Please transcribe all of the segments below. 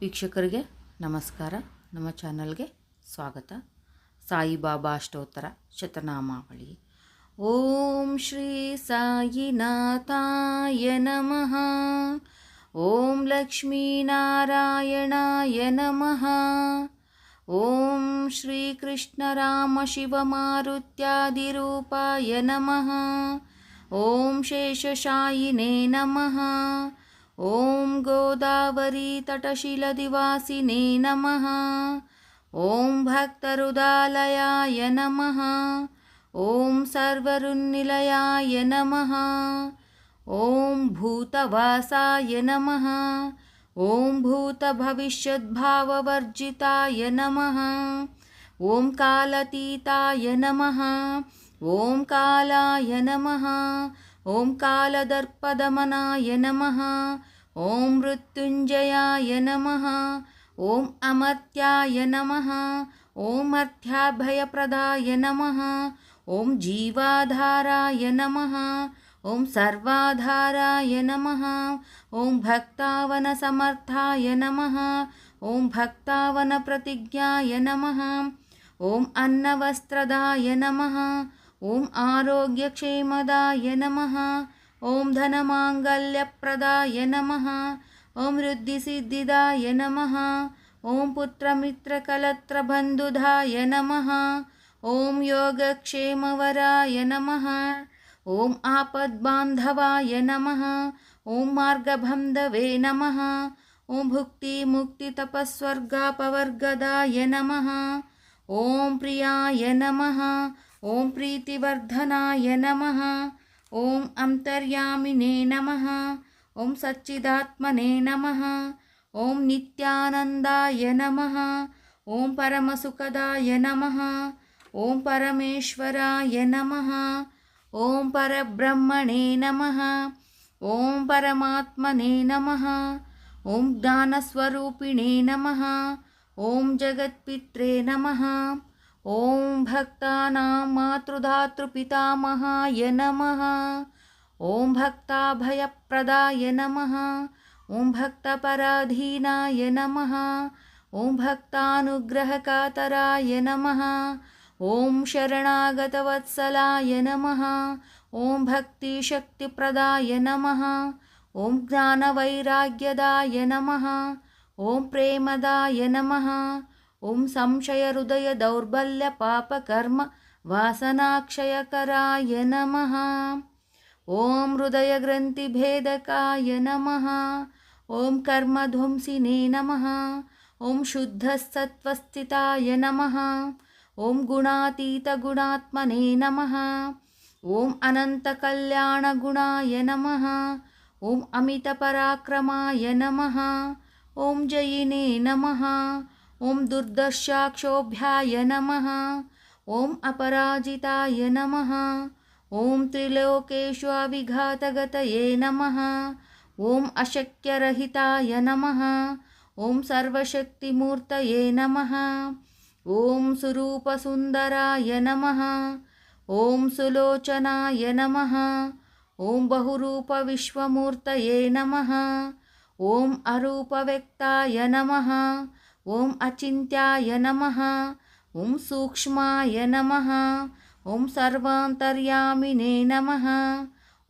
ವೀಕ್ಷಕರಿಗೆ ನಮಸ್ಕಾರ. ನಮ್ಮ ಚಾನಲ್ಗೆ ಸ್ವಾಗತ. ಸಾಯಿಬಾಬಾ ಅಷ್ಟೋತ್ತರ ಶತನಾಮಾವಳಿ. ಓಂ ಶ್ರೀ ಸಾಯಿನಾಥಾಯ ನಮಃ. ಓಂ ಲಕ್ಷ್ಮೀನಾರಾಯಣಾಯ ನಮಃ. ಓಂ ಶ್ರೀ ಕೃಷ್ಣ ರಾಮ ಕೃಷ್ಣರಾಮ ಶಿವಮಾರುತ್ಯಾದಿರೂಪಾಯ ನಮಃ. ಓಂ ಶೇಷಶಾಯಿನೇ ನಮಃ. ॐ गोदावरीतटशिलदिवासिने नमः। ॐ भक्तरुदालयाय नमः। ॐ सर्वरुन्निलयाय नमः। ॐ भूतवासाय नमः। ॐ भूतभविष्यद्भाववर्जिताय नमः। ॐ कालतीताय नमः। ॐ कालाय नमः। ॐ कालदर्पदमनाय नमः। ॐ मृत्युञ्जयाय नमः। ॐ अमर्त्याय नमः। ॐ अर्थ्याभयप्रदाय नमः। ॐ जीवाधाराय नमः। ॐ सर्वाधाराय नमः। ॐ भक्तावनसमर्थाय नमः। ॐ भक्तावनप्रतिज्ञाय नमः। ॐ अन्नवस्त्रदाय नमः। ॐ आरोग्यक्षेमदाय नमः ॐ धनमाङ्गल्यप्रदाय नमः। ॐ वृद्धिसिद्धिदाय नमः। ॐ पुत्रमित्रकलत्रबन्धुधाय नमः। ॐ योगक्षेमवराय नमः। ॐ आपद्बान्धवाय नमः। ॐ मार्गबन्धवे नमः। ॐ भुक्तिमुक्तितपस्वर्गापवर्गदाय नमः। ॐ प्रियाय नमः। ॐ प्रीतिवर्धनाय नमः ॐ अन्तर्यामिने नमः ॐ सच्चिदात्मने नमः ॐ नित्यानन्दाय नमः ॐ परमसुखदाय नमः ॐ परमेश्वराय नमः ॐ परब्रह्मणे नमः ॐ परमात्मने नमः ॐ ज्ञानस्वरूपिणे नमः ॐ जगत्पित्रे नमः ॐ भक्तानां मातृधातृपितामहाय नमः। ॐ भक्ताभयप्रदाय नमः। ॐ भक्तपराधीनाय नमः। ॐ भक्तानुग्रहकातराय नमः। ॐ शरणागतवत्सलाय नमः। ॐ भक्तिशक्तिप्रदाय नमः। ॐ ज्ञानवैराग्यदाय नमः। ॐ प्रेमदाय नमः ॐ संशयहृदयदौर्बल्यपापकर्म वासनाक्षयकराय नमः। ॐ हृदयग्रन्थिभेदकाय नमः। ॐ कर्मध्वंसिने नमः। ॐ शुद्धसत्त्वस्थिताय नमः। ॐ गुणातीतगुणात्मने नमः। ॐ अनन्तकल्याणगुणाय नमः। ॐ अमितपराक्रमाय नमः। ॐ जयिने नमः ॐ दुर्दशाक्षोभ्याय नमः। ॐ अपराजिताय नमः। ॐ त्रिलोकेषु अविघातगतये नमः। ॐ अशक्यरहिताय नमः। ॐ सर्वशक्तिमूर्तये नमः। ॐ सुरूपसुन्दराय नमः। ॐ सुलोचनाय नमः। ॐ बहुरूपविश्वमूर्तये नमः। ॐ अरूपव्यक्ताय नमः। ॐ अचिन्त्याय नमः। ॐ सूक्ष्माय नमः। ॐ सर्वान्तर्यामिने नमः।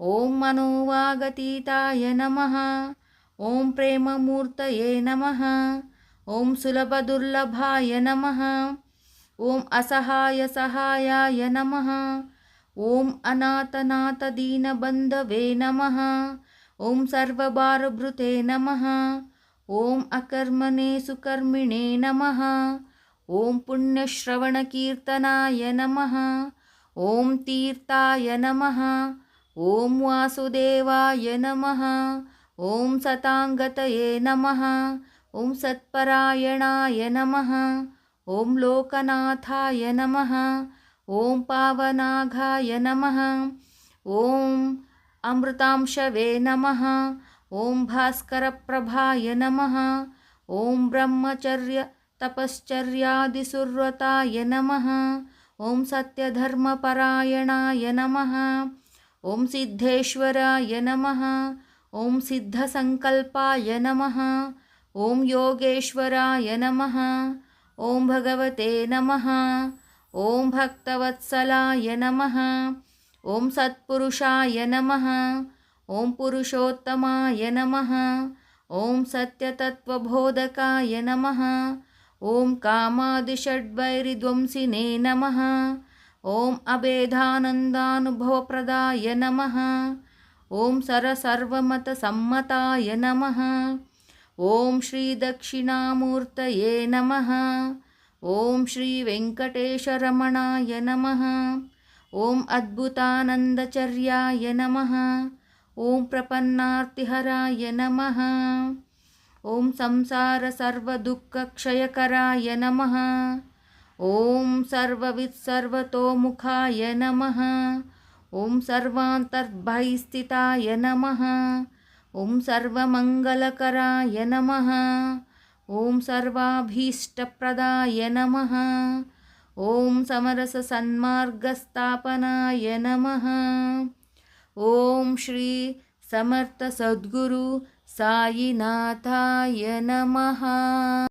ॐ मनोवागतीताय नमः। ॐ प्रेममूर्तये नमः। ॐ सुलभदुर्लभाय नमः। ॐ असहायसहायाय नमः। ॐ अनाथनाथदीनबन्धवे नमः। ॐ सर्वभारभृते नमः। ॐ अकर्मणे सुकर्मिणे नमः। ॐ पुण्यश्रवणकीर्तनाय नमः। ॐ तीर्थाय नमः। ॐ वासुदेवाय नमः। ॐ सताङ्गतये नमः। ॐ सत्परायणाय नमः। ॐ लोकनाथाय नमः। ॐ पावनाघाय नमः। ॐ अमृतांशवे नमः ॐ भास्करप्रभाय नमः। ॐ ब्रह्मचर्यतपश्चर्यादिसुव्रताय नमः। ॐ सत्यधर्मपरायणाय नमः। ॐ सिद्धेश्वराय नमः। ॐ सिद्धसङ्कल्पाय नमः। ॐ योगेश्वराय नमः। ॐ भगवते नमः। ॐ भक्तवत्सलाय नमः। ॐ सत्पुरुषाय नमः ॐ पुरुषोत्तमाय नमः। ॐ सत्यतत्त्वबोधकाय नमः। ॐ कामादिषड्वैरिध्वंसिने नमः। ॐ अभेदानन्दानुभवप्रदाय नमः। ॐ सरसर्वमतसम्मताय नमः। ॐ श्रीदक्षिणामूर्तये नमः। ॐ श्रीवेङ्कटेशरमणाय नमः। ॐ अद्भुतानन्दचर्याय नमः ఓం ప్రపన్నార్తిహరాయ నమ. ఓం సంసార సర్వదుఃఖక్షయకరాయ నమ. ఓం సర్వవిత్సర్వతోముఖాయ నమ. ఓం సర్వాంతర్భైస్థితాయ నమ. ఓం సర్వమంగళకరాయ నమ. ఓం సర్వాభీష్టప్రదాయ నమ. ఓం సమరస సన్మార్గస్థాపనాయ నమ. ಓಂ ಶ್ರೀ ಸಮರ್ಥ ಸದ್ಗುರು ಸಾಯಿನಾಥಾಯ ನಮಃ.